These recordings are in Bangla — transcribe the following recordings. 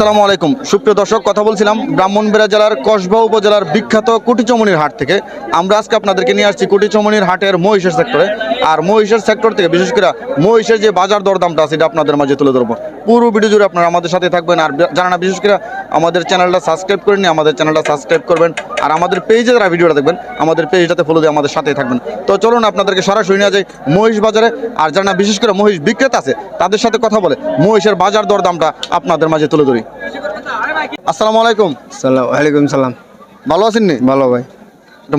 আসসালামু আলাইকুম। সুপ্রিয় দর্শক, কথা বলছিলাম ব্রাহ্মণবেড়া জেলার কসবা উপজেলার বিখ্যাত কুটিচমনির হাট থেকে। আমরা আজকে আপনাদেরকে নিয়ে আসছি কুটিচমনির হাটের মহিষের সেক্টরে আর মহিষের সেক্টর থেকে বিশেষ করে মহিষের যে বাজার দরদামটা আছে এটা আপনাদের মাঝে তুলে ধরবো। পুরো ভিডিও জুড়ে আপনারা আমাদের সাথে থাকবেন। আর জানা না বিশেষ করে আমাদের চ্যানেলটা সাবস্ক্রাইব করে নিয়ে আমাদের চ্যানেলটা সাবস্ক্রাইব করবেন। আর আমাদের পেজে যারা ভিডিওটা দেখবেন আমাদের পেজটাতে ফলো দিয়ে আমাদের সাথেই থাকবেন। তো চলুন আপনাদেরকে সরাসরি নিয়ে যাই মহিষ বাজারে। আর যারা না বিশেষ করে মহিষ বিক্রেতা আছে তাদের সাথে কথা বলে মহিষের বাজার দরদামটা আপনাদের মাঝে তুলে ধরি। আসসালামু আলাইকুম। সালাম ওয়ালাইকুম সালাম। ভালো আছেন নি? ভালো ভাই।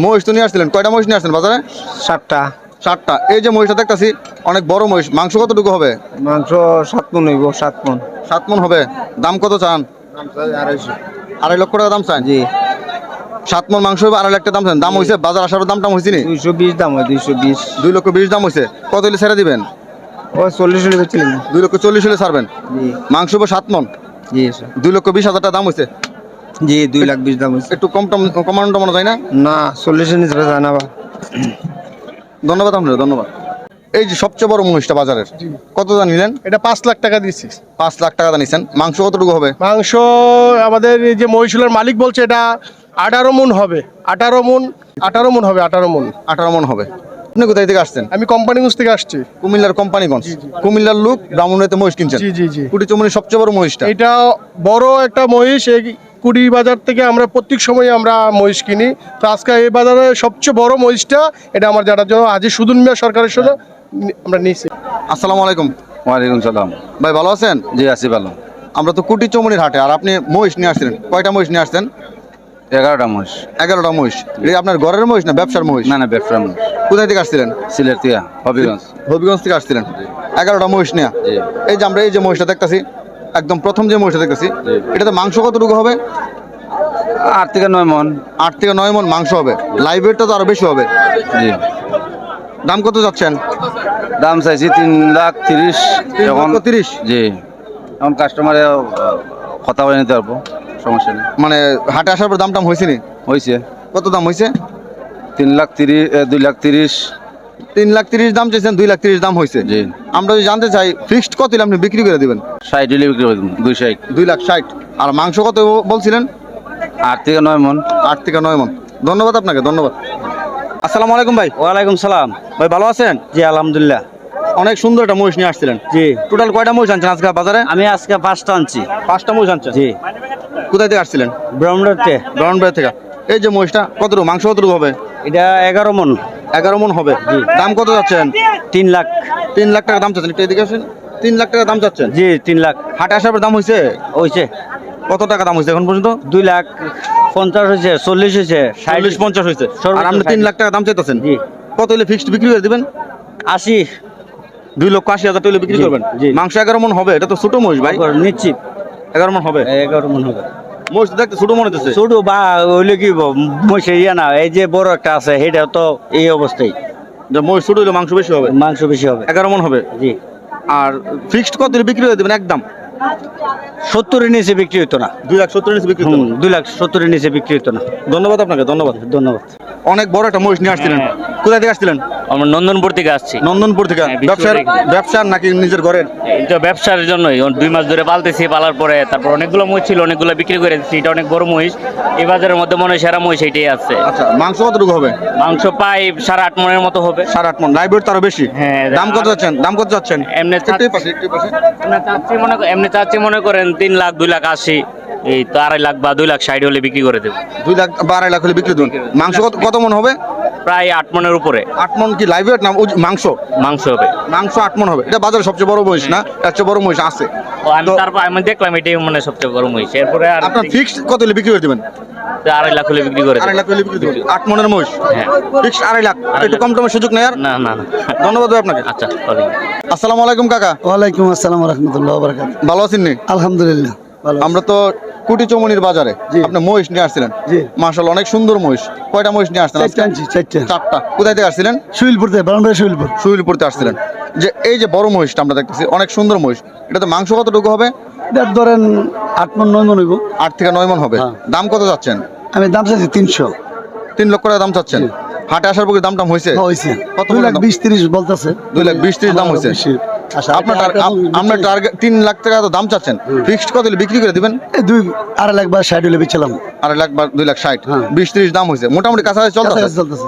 মহিষ তো নিয়ে আসছিলেন। কয়টা মহিষ নিয়ে আসছেন বাজারে? সাতটা। ষাটটা এই যে মহিষটা দেখতাছি অনেক বড় মহিষ। মাংস কতটুকু হবে? মাংস সাত মন হইব সাত মন। সাত মন হবে। দাম কত চান? আড়াইশো। আড়াই লক্ষ টাকা দাম চান? জি। সাত মন মাংস হবে আড়াই লাখ টাকা দাম চান। দাম হয়েছে বাজার আসার দাম টাম হয়েছে নি? দুইশো বিশ দাম হয় দুইশো বিশ। দুই লক্ষ বিশ দাম হয়েছে কত হলে ছেড়ে দিবেন? ও চল্লিশ হলে বেচছিলেন দুই লক্ষ চল্লিশ হলে ছাড়বেন? জি। মাংস হবে সাত মন। জি দুই লক্ষ বিশ হাজার টাকা দাম হয়েছে জি দুই লাখ বিশ দাম হয়েছে একটু কম টম কমানো টমানো যায় না? না চল্লিশের নিচে যায় না বা ধন্যবাদ আপনার ধন্যবাদ। এই যে সবচেয়ে বড় মহিষটা বাজারের কত দাম নিলেন? এটা পাঁচ লাখ টাকা দিচ্ছি পাঁচ লাখ টাকা দাম নিচ্ছেন মাংস কতটুকু হবে? মাংস আমাদের এই যে মহিষুলের মালিক বলছে এটা আঠারো মন হবে। আঠারো মন আঠারো মন হবে আঠারো মন আঠারো মন হবে। আপনি কোথায় থেকে আসছেন? আমি কোম্পানিগঞ্জ থেকে আসছি। কুমিল্লার কোম্পানিগঞ্জ। কুমিল্লার লোক ব্রাহ্মণেতে মহিষ কিনছেন। জি জি জি। কুটি চমনির সবচেয়ে বড় মহিষটা। এটা বড় একটা মহিষ এই কুড়ি বাজার থেকে আমরা প্রত্যেক সময় আমরা মহিষ কিনি। তো আজকে এই বাজারে সবচেয়ে বড় মহিষটা এটা আমার জানার জন্য আজ সুদুন মিয়া সরকারের সাথে আমরা নিয়েছি। আসসালামু আলাইকুম। ওয়ালাইকুম সালাম। ভাই ভালো আছেন? জি আছি ভালো। আমরা তো কুটি চমনির হাটে আর আপনি মহিষ নিয়ে আসছিলেন কয়টা মহিষ নিয়ে আসছেন? এগারোটা মহিষ। এগারোটা মহিষ। এটা আপনার ঘরের মহিষ না ব্যবসার মহিষ? না না ব্যবসা মাস কোথায় থেকে আসছিলেন? সিলেট তিয়া হবিগঞ্জ। হবিগঞ্জ থেকে আসছিলেন। এগারোটা মহিষ নিয়ে। এই যে আমরা এই যে মহিষটা দেখতেছি একদম প্রথম যে মহিষটা দেখতেছি। এটাতে মাংস কতটুকু হবে? আট থেকে নয় মন। আট থেকে নয় মন মাংস হবে। লাইভ ওয়েটটা তো আরও বেশি হবে। জি। দাম কত যাচ্ছেন? দাম চাইছি তিন লাখ তিরিশ। এখন তিরিশ? জি। এখন কাস্টমারে কথা বলে নিতে পারব সমস্যা নেই। মানে হাটে আসার পর দাম টাম হয়েছে নি? হয়েছে। কত দাম হয়েছে? তিন লাখ তিরিশ দুই লাখ তিরিশ। তিন লাখ তিরিশ দাম চাইছেন দুই লাখ তিরিশ দাম হয়েছে জি। আমরা যদি জানতে চাই ফিক্সড কত আপনি বিক্রি করে দিবেন? ষাট হলে বিক্রি করে দেবো দুই ষাট। দুই লাখ ষাট। আর মাংস কত বলছিলেন? আট থেকে নয় মন। আট থেকে নয় মন। ধন্যবাদ আপনাকে ধন্যবাদ। আসসালামু আলাইকুম ভাই। ওয়ালাইকুম সালাম। ভাই ভালো আছেন? জি আলহামদুলিল্লাহ। অনেক সুন্দর একটা মহিষ নিয়ে আসছিলেন। জি। টোটাল কয়টা মহিষ আনছেন আজকে বাজারে? আমি আজকে পাঁচটা আনছি। পাঁচটা মহিষ আনছেন? জি। কোথায় থেকে আসছিলেন? ব্রহ্মপুরতে ব্রাউনবাড়ি থেকে। এই যে মহিষটা কতটুকু মাংস কতটুকু হবে? এটা এগারো মন। এগারো মন হবে। দাম কত যাচ্ছেন? তিন লাখ। তিন লাখ টাকা দাম চাচ্ছেন। একটু এদিকে আসেন। তিন লাখ টাকা দাম চাচ্ছেন? জি তিন লাখ। হাটে আসার দাম হয়েছে হয়েছে কত টাকা দাম হয়েছে এখন পর্যন্ত? দুই লাখ পঞ্চাশ হয়েছে চল্লিশ হয়েছে চল্লিশ পঞ্চাশ হয়েছে আর আপনি তিন লাখ টাকা দাম চাইতেছেন? জি। কত হলে ফিক্সড বিক্রি করে দেবেন? আশি। দুই লক্ষ আশি হাজার টাকা বিক্রি করবেন? জি। মাংস এগারো মন হবে এটা তো ছোট মহিষ ভাই। নিশ্চিত। এগারো মন হবে? এগারো মন হবে। দেখতে ছোট মনে হচ্ছে ছোট বা কি ইয়া না এই যে বড় একটা আছে সেটা তো এই অবস্থায়। ছোট হলে মাংস বেশি হবে? মাংস বেশি হবে। এগারো মন হবে? জি। আর ফিক্সড কত বিক্রি করে দেবেন একদম? সত্তরের নিচে বিক্রি হতো না। দুই লাখ নিচে বিক্রি দুই লাখ সত্তরের নিচে বিক্রি হতো না। ধন্যবাদ আপনাকে ধন্যবাদ। ধন্যবাদ। অনেক বড় একটা মহিষ নিয়ে আসছিলেন। কোথায় থেকে আসছিলেন? আমরা নন্দনপুর থেকে আসছি। নন্দনপুর থেকে? হ্যাঁ। ব্যবসার ব্যবসার নাকি নিজের ঘরের? এটা ব্যবসার জন্যই। দুই মাস ধরে পালতেছি পালার পরে তারপর অনেকগুলো মহিষ ছিল অনেকগুলো বিক্রি করে দিচ্ছি এটা অনেক বড় মহিষ। এই বাজারের মধ্যে মনে হয় সেরা মহিষ এটাই আছে। আচ্ছা মাংস কতটুকু হবে? মাংস পাই সাড়ে আট মনের মতো হবে। সাড়ে আট মন। লাইব্রেরি তারও বেশি? হ্যাঁ, দাম কত যাচ্ছেন? দাম কত যাচ্ছেন? এমনি চাচ্ছি মনে করেন এমনি চাচ্ছি মনে করেন তিন লাখ দুই লাখ আশি। এই তো আড়াই লাখ বা দুই লাখ ষাট হলে বিক্রি করে দেবো। দুই লাখ বা আড়াই লাখ হলে বিক্রি দেবেন মাংস কত কত মন হবে? প্রায় আট মনের উপরে। আট মন কি লাইব্রেরি না মাংস? মাংস হবে। মাংস আট মন হবে। এটা বাজারে সবচেয়ে বড় মহিষ না? এর চেয়ে বড় মহিষ আছে। আমি তারপর আমি দেখলাম এটাই মানে সবচেয়ে বড় মহিষ। এরপরে আর আপনার ফিক্সড কত হলে বিক্রি করে দেবেন? আড়াই লাখ হলে বিক্রি করে আড়াই লাখ হলে বিক্রি দেবেন আট মনের মহিষ? হ্যাঁ। ফিক্সড আড়াই লাখ। একটু কম টমের সুযোগ নেই আর না না। ধন্যবাদ আপনাকে। আচ্ছা আসসালামু আলাইকুম কাকা। ওয়ালাইকুম আসসালাম রহমতুল্লাহ বরকাত ভালো আছেন আলহামদুলিল্লাহ। আমরা তো কুটি চৌমনির বাজারে। আপনি মহিষ নিয়ে আসছিলেন। মার্শাল অনেক সুন্দর মহিষ। কয়টা মহিষ নিয়ে আসছেন চারটা কোথায় থেকে আসছিলেন? শুইলপুর থেকে বারান্দায় শুইলপুর সুইলপুরতে আসছিলেন। যে এই যে বড় মহিষটা আমরা দেখতেছি অনেক সুন্দর মহিষ। এটাতে মাংস কতটুকু হবে? এটা ধরেন আট মন নয় মন হইব। আট থেকে নয় মন হবে। হ্যাঁ। দাম কত যাচ্ছেন? আমি দাম চাইছি তিনশো। তিন লক্ষ টাকা দাম চাচ্ছেন? হাটে আসার পরে দাম টাম হয়েছে হয়েছে কত দুই লাখ বিশ তিরিশ বলতেছে। দুই লাখ বিশ ত্রিশ দাম হয়েছে। আচ্ছা, আপনার আপনার টার্গেট তিন লাখ টাকা তো দাম চাচ্ছেন। ফিক্সড কত বিক্রি করে দিবেন? দুই আড়াই লাখ বা ষাট হলে বেচলাম আড়াই লাখ বা দুই লাখ ষাট। হ্যাঁ। বিশ ত্রিশ দাম হয়েছে মোটামুটি কাছাকাছি চলতে চলতেছে।